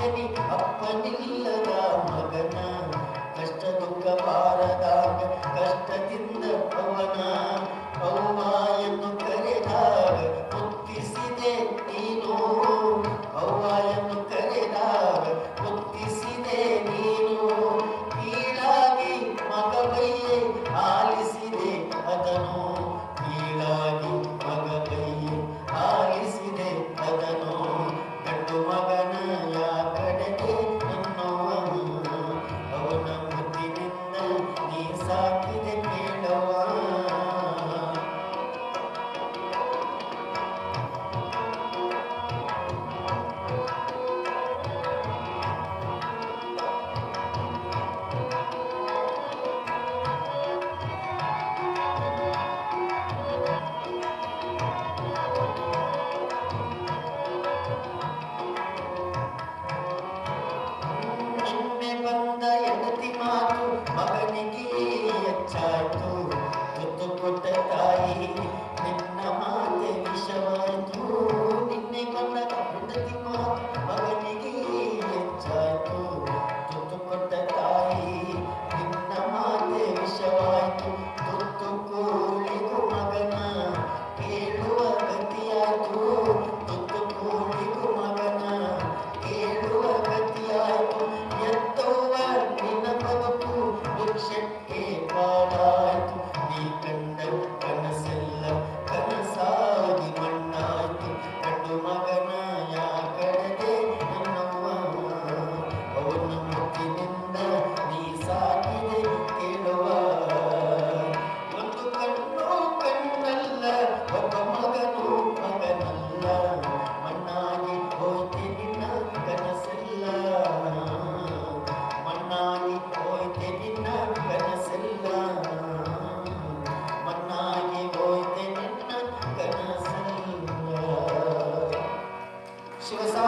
ಮಗನೇ ಅಪ್ಪನಿಲ್ಲದ ಮಗನ ಕಷ್ಟ ದುಃಖ दुःख ಕಷ್ಟದಿಂದ ಪವನ Se você é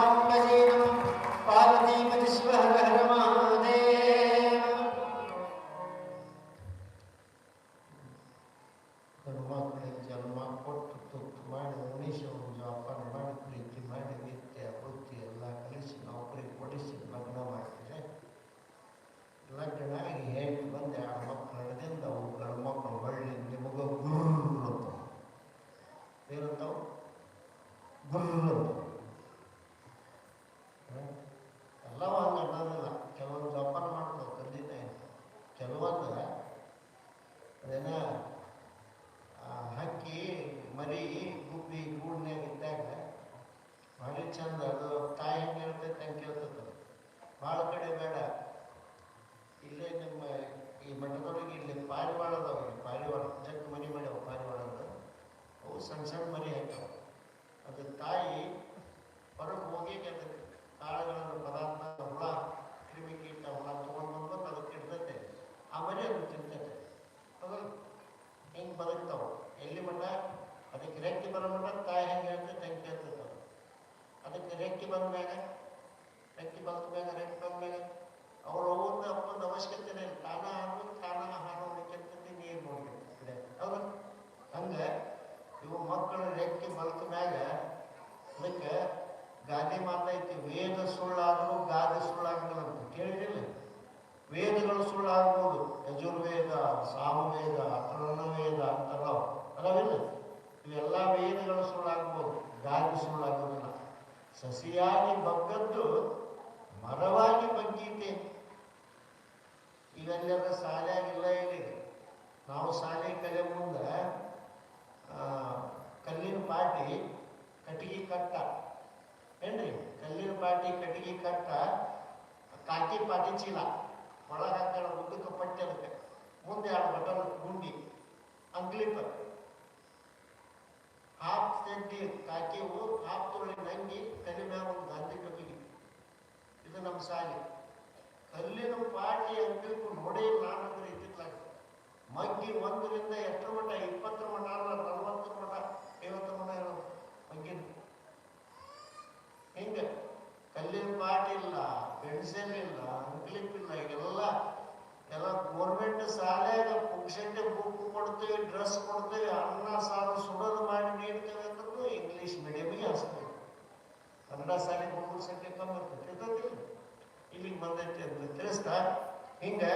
ಬಗ್ಗದ್ದು ಮರವಾಗಿ ಬಗ್ಗೀತೆ ಈಗಲ್ಲೆಲ್ಲ ಶಾಲೆಯಾಗಿಲ್ಲ ಇಲ್ಲಿ ನಾವು ಸಾಲೆ ಕಲೆ ಮುಂದೆ ಕಲ್ಲಿನ ಪಾಟಿ ಕಟ್ಟಿಗೆ ಕಟ್ಟ. ಏನ್ರಿ? ಕಲ್ಲಿನ ಪಾಟಿ ಕಟ್ಟಿಗೆ ಕಟ್ಟ ಕಾಟಿ ಪಾಟಿ ಚೀಲ ಒಳಗಾಕ ಉದ್ದಕ್ಕೆ ಪಟ್ಟಿ ಅದಕ್ಕೆ. ಮುಂದೆ ಎರಡು ಬಟನ್ ಗುಂಡಿ ಅಂಕ್ಲಿಪ್ಪ ಹಾಫ್ ಸೆಡ್ಡಿ ಕಾಕಿವು ಹಾಫ್ ತುಳಿ ನಂಗಿ ಕಲಿಮ್ಯಾಗ ಒಂದು ಗಾಂಧಿ ಕವಿಗೆ ಇದು ನಮ್ಮ ಸಾಲಿ ಕಲ್ಲಿನ ಪಾಟಿ ಅಂಗಡಿಗೂ ನೋಡೇ ನಾನಂದ್ರೆ ಇದ್ದಿರ್ಲಾಗ ಮಗ್ಗಿ ಒಂದರಿಂದ ಎಷ್ಟರ ಮಟ್ಟ ಇಪ್ಪತ್ತರ ಮಟ್ಟ ಅಲ್ಲ, ನಲವತ್ತರ ಮಟ್ಟ ಐವತ್ತು ಮಟ್ಟ ಇರೋ ಮಗ್ಗಿನ ಹಿಂಗೆ? ಕಲ್ಲಿನ ಪಾಟಿ ಇಲ್ಲ, ಪೆನ್ಸಿಲ್ ಇಲ್ಲ ಅಂಕ್ಲಿಪ್ ಇಲ್ಲ, ಈಗೆಲ್ಲ ಎಲ್ಲ ಗೋರ್ಮೆಂಟ್ ಶಾಲೆಗ ಪುಕ್ಷಟ್ಟೆ ಬುಕ್ ಕೊಡ್ತೇವೆ ಡ್ರೆಸ್ ಕೊಡ್ತೇವೆ, ಅನ್ನ, ಸಾರು, ಸುಡೋದು ಮಾಡಿ ನೀಡ್ತೇವೆ ಅಂದ್ರೂ ಇಂಗ್ಲೀಷ್ ಮೀಡಿಯಮಿಗೆ ಅಷ್ಟೇ. ಕನ್ನಡ ಶಾಲೆ ಮುನ್ನೂರು ಬರ್ತೈತಿ ಕಮ್ಮಿ ಇಲ್ಲಿಗೆ ಬಂದೈತೆ ಅಂತ ತಿಳಿಸ್ತಾ ಹಿಂಗೆ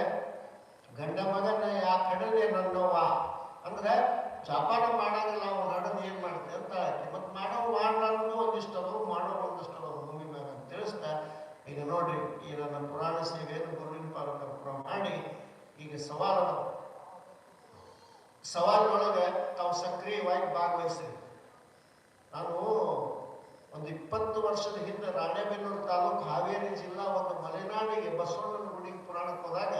ಗಂಡ ಮಗನ ಯಾ ನನ್ನವ್ವ. ನನ್ನವ ಅಂದ್ರೆ ಜಪಾನ ಮಾಡಂಗಿಲ್ಲ ಅವ್ರು ಹಡದ್ ಏನ್ ಮಾಡ್ತೇವೆ ಸಕ್ರಿಯವಾಗಿ ಭಾಗವಹಿಸಿದೆ. ನಾನು ಒಂದು ಇಪ್ಪತ್ತು ವರ್ಷದ ಹಿಂದೆ ರಾಣೆಬೆನ್ನೂರು ತಾಲೂಕು ಹಾವೇರಿ ಜಿಲ್ಲಾ ಒಂದು ಮಲೆನಾಡಿಗೆ ಬಸವಣ್ಣನ ಗುಡಿಗೆ ಪುರಾಣಕ್ಕೆ ಹೋದಾಗ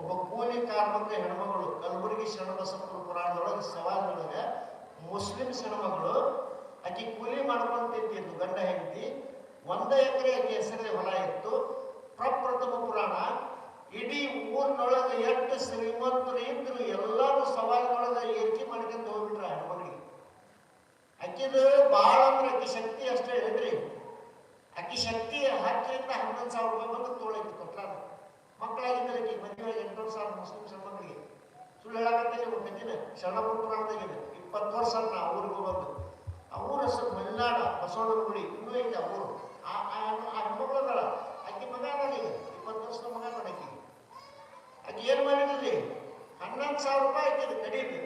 ಒಬ್ಬ ಕೂಲಿ ಕಾರ್ಮಿಕ ಹೆಣ್ಮಗಳು, ಕಲಬುರಗಿ ಶರಣಬಸಪ್ಪನ ಪುರಾಣದೊಳಗೆ ಸವಾಲಿನೊಳಗೆ ಮುಸ್ಲಿಂ ಹೆಣ್ಮಗಳು ಆಕೆ ಕೂಲಿ ಮಾಡ್ಕೊಂಡು ತಿಂತಿದ್ದು ಗಂಡ ಹೆಂಡತಿ, ಒಂದ ಎಕರೆ ಆಕೆ ಹೆಸರೇ ಹೊಲ ಇತ್ತು. ಪ್ರಪ್ರಥಮ ಪುರಾಣ ಇಡೀ ಊರಿನೊಳಗೆ ಎಷ್ಟು ಶ್ರೀಮಂತರು ಇದ್ರು ಎಲ್ಲರೂ ಸವಾಲಿನೊಳಗೆ ಏರಿಕೆ ಮಾಡ್ಕೊಂಡು ಹೋಗ್ಬಿಟ್ರ ಹೆಣ್ಮಗಳಿಗೆ ಅಕ್ಕಿದು ಭಾಳ ಅಂದ್ರೆ ಅಕ್ಕಿ ಶಕ್ತಿ ಅಷ್ಟೇ ಹೇಳ್ರಿ ಅಕ್ಕಿ ಶಕ್ತಿ ಹತ್ತರಿಂದ ಹನ್ನೊಂದು ಸಾವಿರ ರೂಪಾಯಿ ಬಂದು ತೋಳೈತಿ ಕೊಟ್ಟಾರ ಮಕ್ಕಳಾಗಿದ್ದರೆ ಅಕ್ಕಿ ಮದುವೆ ಎಂಟು ಸಾವಿರ ಮುಸ್ಲಿಂ ಹೆಣ್ಮಕ್ಳಿಗೆ ಸುಳ್ಳು ಹೇಳಕತ್ತೇನೆ ಗೊತ್ತಿನ ಶರಣಪುರ ಪುರಾಣದಾಗಿದೆ ಇಪ್ಪತ್ತು ವರ್ಷ ನಾ ಊರಿಗೂ ಬಂದು. ಆ ಊರ ಹೆಸರು ಮಲೆನಾಡ, ಬಸವಣ್ಣನ ಇನ್ನೂ ಐತೆ ಆ ಊರು. ಆ ಆ ಹೆಣ್ಮಕ್ಳು ಅದಾಳ ಆಕಿ ಮಗ ಅದಾಳ ಈಗ ಇಪ್ಪತ್ತು ವರ್ಷದ ಮಗ ಅದಾಳ ಆಕಿ ಏನು ಮಾಡಿದ್ರಿ ಹನ್ನೊಂದು ಸಾವಿರ ರೂಪಾಯಿ ಇದ್ದಿದ್ದು, ಕಡಿಮೆ.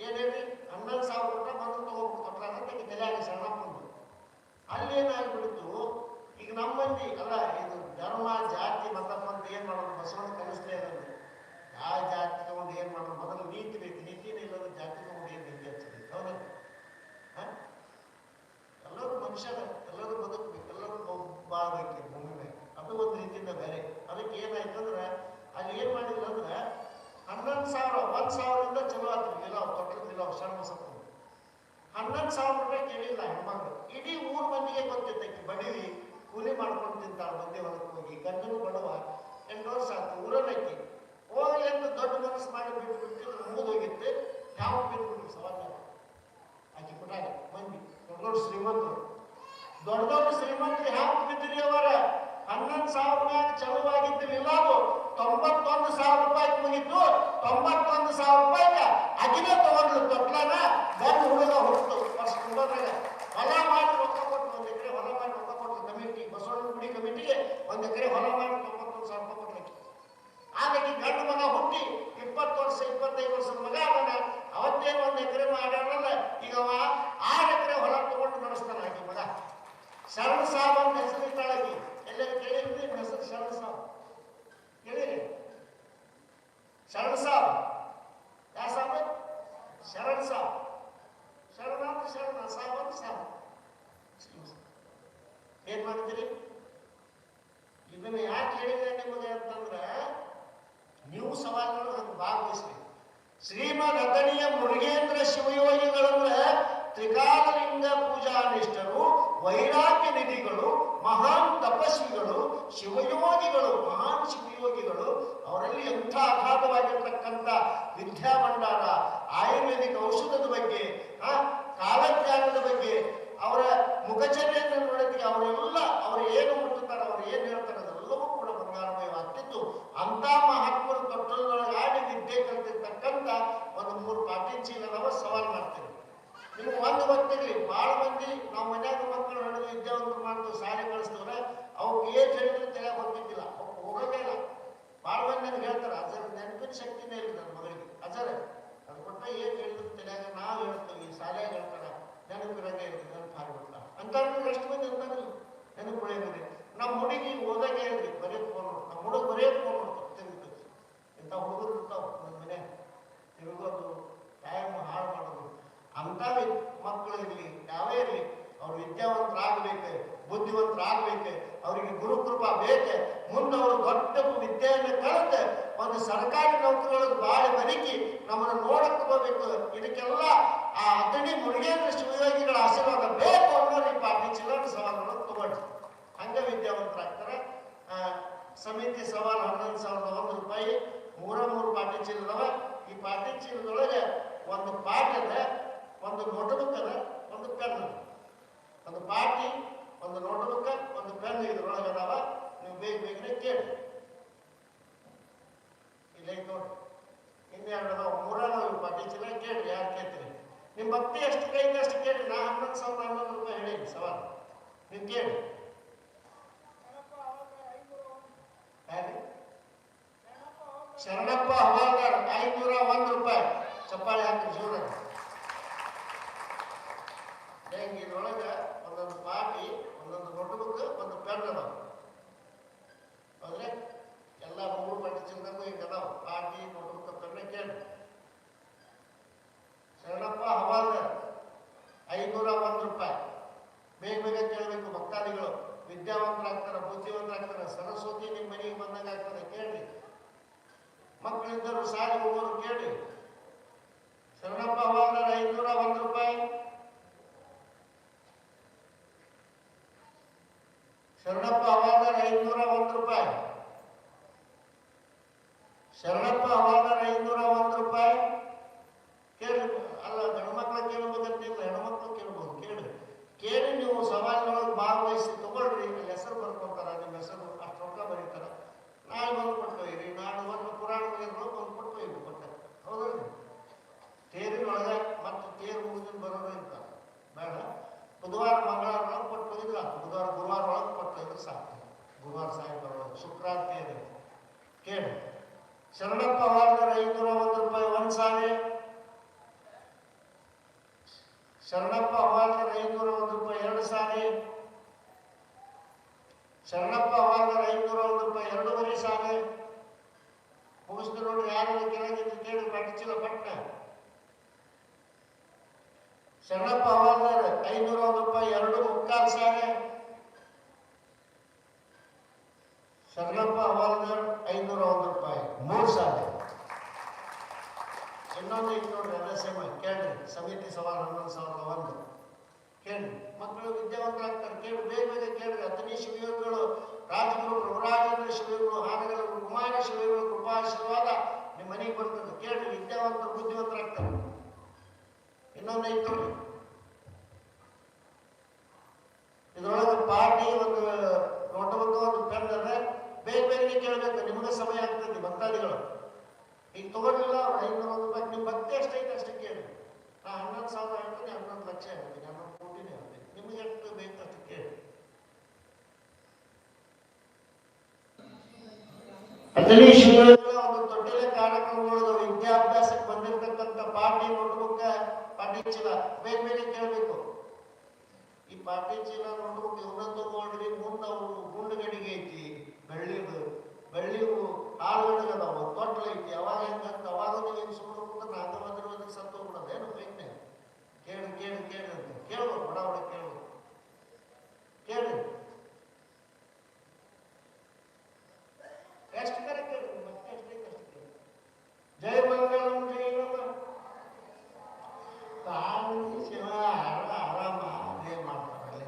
ಏನೇಳಿ ಹನ್ನೊಂದು ಸಾವಿರ ರೂಪಾಯಿ ಮೊದಲು ತಗೊಂಡು ಅಂತ ಆಕಿ ತಲೆಯಾಗ ಶರಣಪ್ಪಂದು ಅಲ್ಲಿ ಏನಾಗ್ಬಿಡ್ತು? ಈಗ ನಮ್ಮಲ್ಲಿ, ಅಲ್ಲ, ಇದು ಧರ್ಮ, ಜಾತಿ ಮತ ಅಂತ ಏನು ಮಾಡೋದು? ಬಸವಣ್ಣ ಕಲಿಸ್ಲೇ ಇರೋದು. ಯಾವ ಜಾತಿ ತಗೊಂಡು ಏನು ಮಾಡೋದು? ಮೊದಲು ನೀತಿ ಬೇಕು. ನೀತಿನೇ ಇಲ್ಲದ ಜಾತಿ ತಗೊಂಡು ಏನು ನೀತಿ ಹಚ್ಚಬೇಕು ಹೌದಾ ಹ? ಎಲ್ಲರೂ ಮನುಷ್ಯರ ಎಲ್ಲರೂ ಬದುಕಬೇಕು ಎಲ್ಲರೂ ಬಾಳ್ಬೇಕು ಭೂಮಿ ಮೇಲೆ ಅದು ಒಂದು ರೀತಿಯಿಂದ ಬೇರೆ ಅದಕ್ಕೆ ಏನಾಯ್ತು ಅಂದ್ರೆ ಅಲ್ಲಿ ಏನ್ ಮಾಡಿದ್ರು ಅಂದ್ರೆ ಹನ್ನೊಂದು ಸಾವಿರ ಒಂದ್ ಸಾವಿರದಿಂದ ಚಲೋ ಆಯ್ತು ಇಲ್ಲ ತೊಟ್ಟದಿಲ್ಲ ಶರ್ಮ ಸತ್ತು ಹನ್ನೊಂದು ಸಾವಿರ ರೂಪಾಯಿ ಕೇಳಿಲ್ಲ ಹೆಣ್ಮಗಳು ಇಡೀ ಊರ್ ಮಂದಿಗೆ ಗೊತ್ತಿದ್ದಕ್ಕೆ ಬಡವಿ ಕೂಲಿ ಮಾಡ್ಕೊಂಡು ತಿಂತಾಳ ಮಂದಿ ಹೊಲಕ್ಕೆ ಹೋಗಿ ಗಂಡನು ಬಡವ ಎಂಟು ವರ್ಷ ಆಯ್ತು ಊರಲ್ಲಕ್ಕಿ ಹೋಗ್ಲಿ ಅಂತ ದೊಡ್ಡ ಮನಸ್ಸು ಮಾಡಿ ಬಿಟ್ಟು ಬಿಟ್ಟಿದ್ರೆ ಮುಗಿದು ಹೋಗಿತ್ತು ಯಾವ ಬಿಟ್ಟು ಬಿಟ್ಟು ಸವಾಲ ಆಕೆ ಕೊಟ್ಟಾಗ ಮಂದಿ ದೊಡ್ಡ ದೊಡ್ಡ ಶ್ರೀಮಂತರು ದೊಡ್ಡ ದೊಡ್ಡ ಶ್ರೀಮಂತರು ಹ್ಯಾಂಗ ಬಿದ್ದಿರಿ ಅವರ ಹನ್ನೊಂದು ಸಾವಿರ ಮ್ಯಾಗ ಚಲುವಾಗಿದ್ದಿಲ್ಲ ಅದು ತೊಂಬತ್ತೊಂದು ಸಾವಿರ ರೂಪಾಯಿ ಮುಗಿತು ತೊಂಬತ್ತೊಂದು ಸಾವಿರ ರೂಪಾಯಿಗೆ ಅಗಿನೇ ತಗೊಂಡ್ರು ತೊಟ್ಲನ ಗಂಡು ಹುಡುಗ ಹುಟ್ಟು ವರ್ಷ ತುಂಬೋದ್ರಾಗ ಹೊಲ ಮಾಡಿ ರೊಕ್ಕ ಕೊಟ್ಟು ಒಂದು ಎಕರೆ ಹೊಲ ಮಾಡಿ ರೊಕ್ಕ ಕೊಟ್ಟು ಕಮಿಟಿ ಬಸವಣ್ಣ ಗುಡಿ ಕಮಿಟಿಗೆ ಒಂದು ಎಕರೆ ಹೊಲ ಮಾಡಿ ತೊಂಬತ್ತೊಂದು ಸಾವಿರ ರೂಪಾಯಿ ಕೊಡ್ಲಿಕ್ಕೆ ಆಮೇಲೆ ಗಂಡು ಮಗ ಹುಟ್ಟಿ ಇಪ್ಪತ್ತು ವರ್ಷ ಇಪ್ಪತ್ತೈದು ವರ್ಷದ ಮಗ ಅವನ ಅವತ್ತೇನು ಒಂದು ಎಕರೆ ಮಾಡ್ಯಾರಲ್ಲ ಈಗ ಅವ ಆರು ಎಕರೆ ಹೊಲ ತಗೊಂಡು ನಡೆಸ್ತಾನ ಆಕಿ ಮಗ ಶರಣ ಸಾಬ್ ಅಂತ ಹೆಸರು ಇಟ್ಟಾಳಾಕಿ ಎಲ್ಲರೂ ಕೇಳಿದ್ರಿ ಹೆಸರು ಶರಣ ಸಾಬ್ ಕೇಳಿರಿ ಶರಣ ಸಾಬ್ ಯಾವ ಸಾಬ್ ಶರಣ ಸಾಬ್ ಶರಣ ಅಂತ ಶರಣ ಸಾಬ್ ಅಂತ ಸಾಬ್ ಏನ್ ಮಾಡ್ತೀರಿ ಇದನ್ನ ಯಾಕೆ ಹೇಳಿದ್ರೆ ನಿಮಗೆ ಅಂತಂದ್ರೆ ನೀವು ಸವಾಲುಗಳು ಹಂಗೆ ಭಾಗವಹಿಸ್ರಿ ಅತನಿಯ ಮುರುಗೇಂದ್ರ ಶಿವಯೋಗಿಗಳಂದ್ರೆ ತ್ರಿಕಾಲಲಿಂಗ ಪೂಜಾ ನಿಷ್ಠರು ವೈರಾಗ್ಯ ನಿಧಿಗಳು ಮಹಾನ್ ತಪಸ್ವಿಗಳು ಶಿವಯೋಗಿಗಳು ಮಹಾನ್ ಶಿವಯೋಗಿಗಳು ಅವರಲ್ಲಿ ಎಂಥ ಅಘಾತವಾಗಿರ್ತಕ್ಕಂಥ ವಿದ್ಯಾ ಆಯುರ್ವೇದಿಕ ಔಷಧದ ಬಗ್ಗೆ ಆ, ಕಾಲಜ್ಞಾನದ ಬಗ್ಗೆ ಅವರ ಮುಖಚರ್ಯೆಯನ್ನು ನೋಡೋದಕ್ಕೆ ಅವರೆಲ್ಲ ಅವರು ಏನು ಮುಟ್ಟುತ್ತಾರೆ ಅವರು ಏನು ಹೇಳ್ತಾರೆ ಅದೆಲ್ಲವೂ ಕೂಡ ಬಂಗಾರಮಯವಾಗ್ತಿತ್ತು. ಅಂತ ವಿದ್ಯೆ ಕಲಿತಿರ್ತಕ್ಕಂಥ ಒಂದು ಮೂರು ಪಾಟೀಲ್ ಚೀಲದವ ಸವಾಲ್ ಮಾಡ್ತೀವಿ. ನಿಮ್ಗೆ ಒಂದು ಗೊತ್ತಿರಲಿ ಭಾಳ ಮಂದಿ ನಾವು ಮನ್ಯಾಗ ಮಕ್ಕಳು ಹಿಡಿದು ವಿದ್ಯಾವಂತರು ಮಾಡ್ತೀವಿ ಶಾಲೆ ಕಳಿಸ್ತವ್ರೆ ಅವ್ಕೆ ಏನ್ ಹೇಳಿದ್ರು ತಲೆ ಗೊತ್ತಿದ್ದಿಲ್ಲ ಹೋಗೋದೇ ಇಲ್ಲ. ಭಾಳ ಮಂದಿ ನನಗೆ ಹೇಳ್ತಾರೆ, ಅಜರ್, ನೆನಪಿನ ಶಕ್ತಿನೇ ಇಲ್ಲ ನನ್ನ ಮಗಳಿಗೆ. ಅಜರ್ ಅದು ಕೊಟ್ಟ ಏನ್ ಹೇಳಿದ್ರು ತಲೆಯಾಗ ನಾವು ಹೇಳ್ತೀವಿ ಶಾಲೆಯಾಗ ಹೇಳ್ತಾರ ನೆನಪಿರಂಗೆ ಇರ್ತದೆ ನೆನಪು ಹಾರಿಬಿಡ್ತಾರ ಅಂತ ಎಷ್ಟು ಮಂದಿ ಅಂತಾರಲ್ಲ ನೆನಪು ಉಳಿಯೋದಿದೆ ನಮ್ಮ ಹುಡುಗಿ ಓದಾಗೆ ಇಲ್ರಿ ಬರೀ ಫೋನ್ ನಮ್ಮ ಹುಡುಗ ಬರೀ ಫೋನ್ ನೋಡ್ತಾರೆ ತಿರುಗ್ತದೆ ಇಂಥ ಹುಡುಗರು ಇರ್ತಾವ ನನ್ನ ಮನೆ ತಿರುಗೋದು ಟೈಮ್ ಹಾಳು ಮಾಡೋದು ಅಂತ ಮಕ್ಕಳು ಇರಲಿ ಯಾವೇ ಇರಲಿ ಅವ್ರು ವಿದ್ಯಾವಂತರಾಗಬೇಕು ಬುದ್ಧಿವಂತರಾಗಬೇಕು ಅವರಿಗೆ ಗುರುಕೃಪಾ ಬೇಕು ಮುಂದೆ ಅವರು ದೊಡ್ಡ ವಿದ್ಯೆಯನ್ನು ಕಲಿತು ಒಂದು ಸರ್ಕಾರಿ ನೌಕರಿಯೊಳಗೆ ಬಾಳಿ ಬದುಕಿ ನಮ್ಮನ್ನು ನೋಡಕ್ಕೆ ಹೋಗ್ಬೇಕು ಇದಕ್ಕೆಲ್ಲ ಆ ಅತಣಿ ಮುರುಗೇಂದ್ರ ಶಿವಯೋಗಿಗಳ ಆಶೀರ್ವಾದ ಬೇಕು ಅನ್ನೋರು ಈ ಪಾಟಿ ಚಿಲ್ಲರ ಸವಾಲುಗಳನ್ನು ತಗೊಂಡು ಹಂಗ ವಿದ್ಯಾವಂತರಾಗ್ತಾರೆ ಆ, ಸಮಿತಿ ಸವಾಲು ಹನ್ನೊಂದು ಸಾವಿರದ ಒಂದು ರೂಪಾಯಿ, ಮೂರ ಮೂರು ಪಾಟಿ ಚೀಲದವ ಈ ಪಾಟಿ ಚೀಲದೊಳಗೆ ಒಂದು ಪಾಟ್ ಅದ ಒಂದು ನೋಟ್ಬುಕ್ ಅದ ಒಂದು ಪೆನ್. ಒಂದು ಪಾಟಿ ಒಂದು ನೋಟ್ಬುಕ್ ಒಂದು ಪೆನ್ ಇದ್ರೊಳಗೆ ಅದಾವ. ನೀವು ಬೇಗ ಬೇಗನೆ ಕೇಳಿ. ಇಲ್ಲೇ ನೋಡಿ. ಇನ್ನೆರಡು ಅದಾವ. ಮೂರದಾವ ಪಾಟಿ ಚೀಲ ಕೇಳಿ, ಯಾರು ಕೇಳ್ತೀರಿ? ನಿಮ್ಮ ಭಕ್ತಿ ಎಷ್ಟು ಅಷ್ಟು ಕೇಳಿ. ನಾ ಹನ್ನೊಂದು ಸಾವಿರದ ಹನ್ನೊಂದು ರೂಪಾಯಿ ಹೇಳಿ ಸವಾಲು. ನೀವು ಕೇಳಿ. ಶರಣಪ್ಪ ಹವಾಲ್ಗಾರ್ ಐನೂರ ಒಂದ್ ರೂಪಾಯಿ. ಚಪ್ಪಾಳೆ ಹಾಕಿ ಜೋರ ಇದ್ರೊಳಗ ಒಂದೊಂದು ಪಾಟಿ, ಒಂದೊಂದು ನೋಟ್ಬುಕ್, ಒಂದು ಪೆನ್ ಅದಾವ. ಹೌದ್ರೆ? ಎಲ್ಲ ಮೂರು ಪಾಟಿ ಚಿನ್ನ ಈಗ ಅದಾವ ಪಾಟಿ, ನೋಟ್ಬುಕ್. ಮೂರು ಸಾರಿ ಇನ್ನೊಂದು ಐತಿ ನೋಡ್ರಿ ಸೇಮ್ ಸೇಮ ಕೇಳ್ರಿ. ಸಮಿತಿ ಸವಾಲ್ ಹನ್ನೊಂದು ಸಾವಿರದ ಒಂದು. ಕೇಳ್ರಿ. ಮಕ್ಕಳು ವಿದ್ಯಾವಂತರಾಗ್ತಾರೆ. ಕೇಳಿ ಬೇಗ ಬೇಗ ಕೇಳ್ರಿ. ಹತ್ತನೇ ಶಿವಯೋಗಿಗಳು ರಾಜಗುರು ರಾಜೇಂದ್ರ ಶಿವಯೋಗಿಗಳು ಹಾನಗಲ ಕುಮಾರ ಶಿವಯೋಗಿಗಳು ಕೃಪಾಶೀರ್ವಾದ ನಿಮ್ಮ ಮನೆಗೆ ಬರ್ತದೆ ಕೇಳ್ರಿ. ವಿದ್ಯಾವಂತರು ಬುದ್ಧಿವಂತರಾಗ್ತಾರೆ. ಇನ್ನೊಂದು ಐತಿ ಇದರೊಳಗೆ ಪಾರ್ಟಿ ಒಂದು ನೋಟ್ಬುಕ್ ಒಂದು ಪೆನ್ ಅದ. ಬೇಗ ಬೇರೆ ಕೇಳಬೇಕು ನಿಮಗೆ ಸಮಯ ಆಗ್ತದೆ ಭಕ್ತಾದಿಗಳು. ಈಗ ತಗೊಳ್ಳಿಲ್ಲ ಅವ್ರು ಐನೂರ ರೂಪಾಯಿ. ನಿಮ್ಮ ಭಕ್ತಿ ಎಷ್ಟೈತೆ ಅಷ್ಟೇ ಕೇಳಿ. ನಾ ಹನ್ನೊಂದು ಸಾವಿರ ಹೇಳ್ತೀನಿ ಹನ್ನೊಂದು ಲಕ್ಷ ಹೇಳ್ತೀನಿ ಹನ್ನೊಂದು ಕೋಟಿನೇ ಹೇಳ್ತೀನಿ. ನಿಮ್ಗೆ ಎಷ್ಟು ಬೇಕು ಅಷ್ಟು ಕೇಳಿ. ಒಂದು ತೊಟ್ಟಿಲ ಕಾರ್ಯಕ್ರಮಗಳು ವಿದ್ಯಾಭ್ಯಾಸಕ್ಕೆ ಬಂದಿರತಕ್ಕಂತ ಪಾಟಿ ನೋಟ್ಬುಕ್ ಪಾಟಿ ಚೀಲ. ಬೇಗ ಬೇಗ ಕೇಳಬೇಕು. ಈ ಪಾಟಿ ಚೀಲ ನೋಟ್ಬುಕ್ ಇವನ್ನ ತಗೊಳ್ರಿ ಮುಂದೆ ಅವು ಗುಂಡು ಗಡಿಗೆ ಐತಿ. ಬೆಳ್ಳಿದು ಬೆಳ್ಳಿವು ಹಾಳುಗಳಿಗೆ ಅದಾವ. ತೊಟ್ಲ ಐತಿ. ಯಾವಾಗ ಹೆಂಗಂತ ಅವಾಗ ಹೆಂಗ್ ಸುಮ್ಮನೆ ಕೂಡ ನಾಲ್ಕು ಬಂದ್ರೆ ಒಂದು ಸತ್ತು ಹೋಗ್ಬಿಡೋದು. ಏನು ಬೇಕನೆ ಕೇಳಿ ಕೇಳಿ ಕೇಳಿ ಅಂತ. ಕೇಳ್ಬೋದು ಬಡ ಬಡ ಕೇಳಿ. ಎಷ್ಟು ಕರೆ ಕೇಳಿ? ಮತ್ತೆ ಕೇಳಿ. ಮಂಗಳಂ ಆರಾಮ ಅದೇ ಮಾಡ್ತಾರಲ್ಲೇ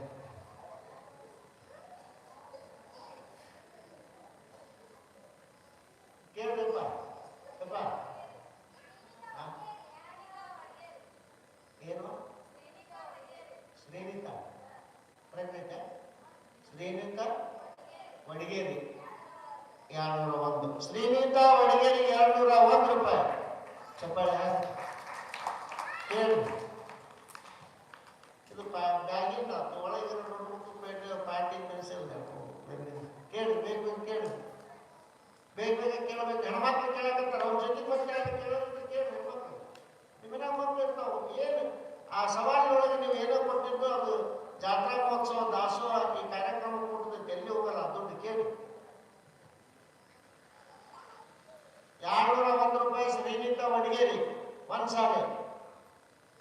ಕೇಳ್ದಪ್ಪ ಅಪ್ಪ ಆ? ಏನು ಶ್ರೀನಿತ ಪ್ರಜ್ಞಿತ ಶ್ರೀನಿತ ವಡಿಗೇರಿ ಎರಡ್ನೂರ ಒಂದು ಶ್ರೀನಿತ ವಡಿಗೇರಿ ಎರಡ್ನೂರ ಒಂದು ರೂಪಾಯಿ ಚಪ್ಪಾಳೆ ಹಾಕಿ. ಕೇಳಿ ಇದು ಬ್ಯಾಗಿನ ಒಳಗಿನ ನೋಟ್ಬುಕ್ ಪೇಟೆ ಪಾಟಿ ಪೆನ್ಸಿಲ್ ಕೇಳಿ ಬೇಗ ಬೇಗ ಕೇಳಿ ಬೇಗ ಬೇಗ ಕೇಳಬೇಕು ಹೆಣ್ಮಕ್ಳು ಕೇಳಕತ್ತಾರ ಅವ್ರ ಜೊತೆ ಬಂದು ಕೇಳೋದಕ್ಕೆ ಕೇಳಿ ಹೆಣ್ಮಕ್ಳು ನಿಮ್ಮನ್ನ ಮಕ್ಕಳು ಇರ್ತಾವ ಏನು ಆ ಸವಾಲಿನೊಳಗೆ ನೀವು ಏನೋ ಕೊಟ್ಟಿದ್ದು ಅದು ಜಾತ್ರಾ ಮಹೋತ್ಸವ ದಾಸೋಹ ಈ ಕಾರ್ಯಕ್ರಮ ಕೊಟ್ಟಿದ್ದಕ್ಕೆ ಎಲ್ಲಿ ಹೋಗಲ್ಲ ದುಡ್ಡು ಕೇಳಿ ಎರಡ್ನೂರ ಒಂದು ರೂಪಾಯಿ ಶ್ರೀನಿತ ವಡಿಗೇರಿ ಒಂದ್ ಸಾರಿ.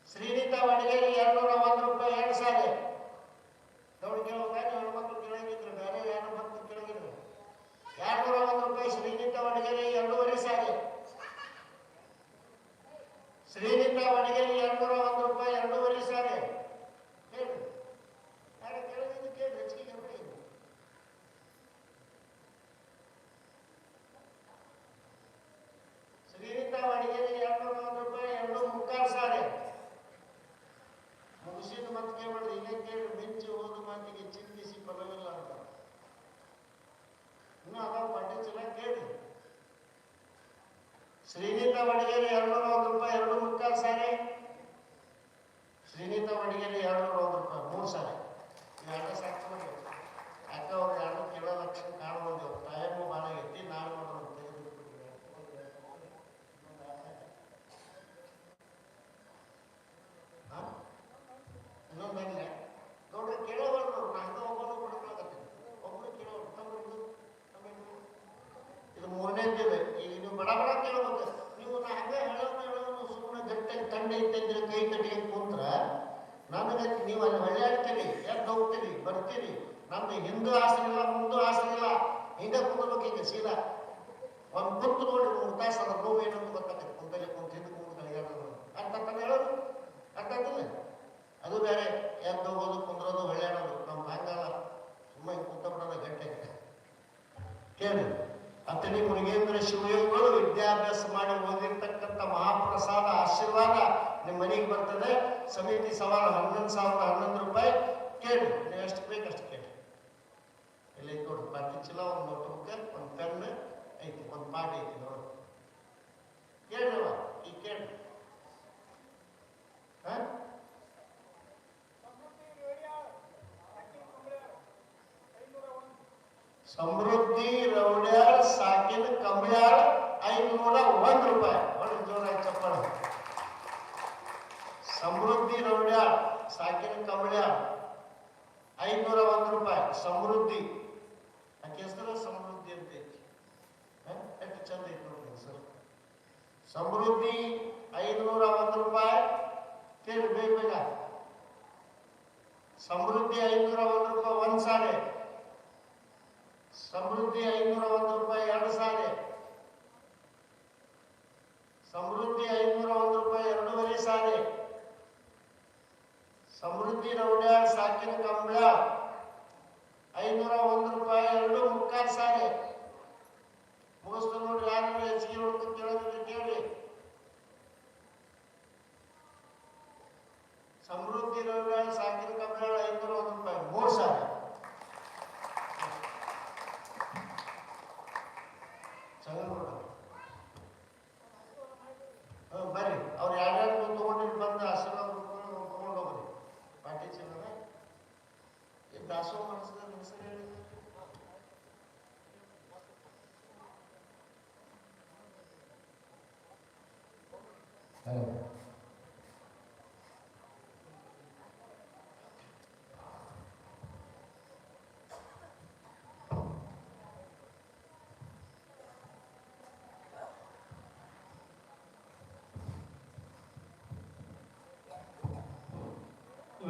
ಶ್ರೀನಿತ ವಡಿಗೇರಿ ಎರಡ್ನೂರ ಒಂದು ರೂಪಾಯಿ ಎರಡು ಸಾರಿ. ನೋಡಿ ಕೇಳ್ಬೇಕಾ ಎರಡು ಮಕ್ಕಳು ಕೇಳಂಗಿದ್ರು ಬೇರೆ ಯಾರು ಮಕ್ಕಳು ಕೇಳಂಗಿದ್ರು ಎರಡ್ನೂರ ಒಂದು ರೂಪಾಯಿ ಶ್ರೀನಿತ ವಡಿಗೇರಿ ಎರಡೂವರೆ ಸಾರಿ. ಶ್ರೀನಿತ ವಡಿಗೇರಿ ಎರಡ್ನೂರ ಒಂದು ರೂಪಾಯಿ ಎರಡೂವರೆ ಸಾರಿ. ಕೇಳಿ ಯಾರು ಕೇಳಿದ್ದು ಕೇಳಿ ಹೆಚ್ಚಿಗೆ ನೋಡಿ ಶ್ರೀನಿತ ವಡಿಗೇರಿ ಎರಡ್ನೂರ ಒಂದು ರೂಪಾಯಿ ಎರಡು ಮುಕ್ಕಾಲು ಸಾರಿ ಮುಗಿಸಿದ ಮತ್ತೆ ಕೇಳ್ಬೇಡ್ರಿ ಈಗ ಕೇಳಿ ಮಿಂಚಿ ಹೋದ ಮಾತಿಗೆ ಚಿಂತಿಸಿ ಫಲವಿಲ್ಲ ಅಂತ ಇನ್ನು ಅದಾವ ಪಟ್ಟಿ ಚಲ ಕೇಳಿ ಶ್ರೀನಿತ ಎರಡು ಎರಡ್ನೂರ ಒಂದು ರೂಪಾಯಿ, ಎರಡು ಮುಕ್ಕಾಲು ಸಾರಿ. ಶ್ರೀನಿತ ವಡಿಗೇರಿ ಎರಡ್ನೂರ ಒಂದು ರೂಪಾಯಿ, ಮೂರು ಸಾರಿ. ಹಿಂದೆ ಕೂದಬೇಕು ಹಿಂಗ ಸೀದಾ ಒಂದು ಕುಂತು ನೋಡಿ ಮೂರು ತಾಸು ಅದ್ರ ನೋವು ಏನಂತ ಗೊತ್ತಾಗತ್ತೆ ಕುಂತಲ್ಲಿ ಕುಂತು ಹಿಂದೆ ಕುಂತು ಹೇಳೋದು ಅಂತ ಹೇಳೋದು? ಅರ್ಥ ಆಗ್ತಿಲ್ಲ ಅದು ಬೇರೆ. ಎದ್ದು ಹೋಗೋದು ಕುಂದ್ರೋದು, ಹೊಳ್ಯಾಡೋದು. ನಮ್ಮ ಹಂಗಲ್ಲ. ಸುಮ್ಮನೆ ಕೂತ್ಬಿಡೋದು ಗಟ್ಟೆ ಕೇಳಿ. ಅತನಿ ಮುರುಗೇಂದ್ರ ಶಿವಯೋಗಿಗಳು ವಿದ್ಯಾಭ್ಯಾಸ ಮಾಡಿ ಓದಿರ್ತಕ್ಕಂಥ ಮಹಾಪ್ರಸಾದ ಆಶೀರ್ವಾದ ನಿಮ್ಮ ಮನೆಗೆ ಬರ್ತದೆ. ಸಮಿತಿ ಸವಾಲು ಹನ್ನೊಂದು ಸಾವಿರದ ಹನ್ನೊಂದು ರೂಪಾಯಿ. ಕೇಳಿ, ನೀವು ಎಷ್ಟು ಬೇಕಷ್ಟು எல்லைக்கோடு பட்டுச்சுல ஒரு நோட்டுக்கு ஒரு பெண்ணு ಐತಿ ಒಂದು ಪಾಠ ಐತಿ ನೋಡಿ ಕೇಳವ ಈಗ ಕೇಳ ಸಮೃದ್ಧಿ ರೌಡ್ಯಾಳ ಸಾಕಿನ ಕಂಬಳ್ಯಾಳ ಐನೂರ ಒಂದ್ ರೂಪಾಯಿ ಒಳ್ಳೆ ಜೋರ ಚಪ್ಪಳ ಸಮೃದ್ಧಿ ರೌಡ್ಯಾಳ ಸಾಕಿನ ಕಂಬಳ್ಯಾಳ ಐನೂರ ಒಂದ್ ರೂಪಾಯಿ ಸಮೃದ್ಧಿ ಹೆಸರು ಸಮೃದ್ಧಿ ಅಂತ ಐತಿ ಎಷ್ಟು ಚಂದ ಐತಿ ನೋಡ್ರಿ ಹೆಸರು ಸಮೃದ್ಧಿ ಐದುನೂರ ಒಂದು ರೂಪಾಯಿ ಕೇಳಿ ಬೇಗ ಬೇಗ ಸಮೃದ್ಧಿ ಐದುನೂರ ಒಂದು ರೂಪಾಯಿ ಒಂದು ಸಾರಿ ಸಮೃದ್ಧಿ ಐದುನೂರ ಒಂದು ರೂಪಾಯಿ ಎರಡು ಸಾರಿ ಸಮೃದ್ಧಿ ಐದುನೂರ ಒಂದು ರೂಪಾಯಿ ಎರಡೂವರೆ ಸಾರಿ ಸಮೃದ್ಧಿ ರೌಡ್ಯ ಸಾಕಿನ ಕಂಬಳ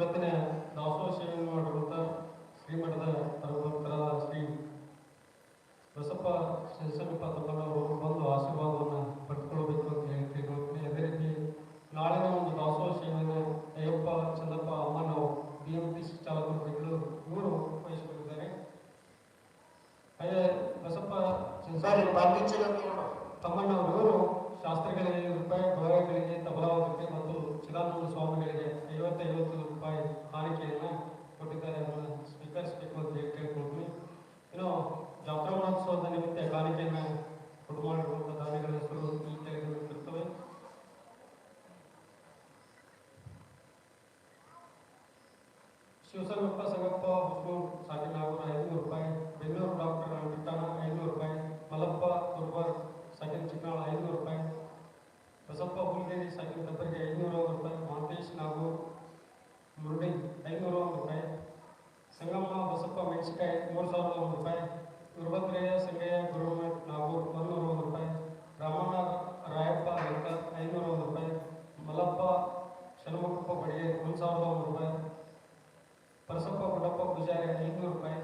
ഇരുപത്തിനാല് जाएगा एक रुपए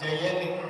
ಜಯಲಿಂಗ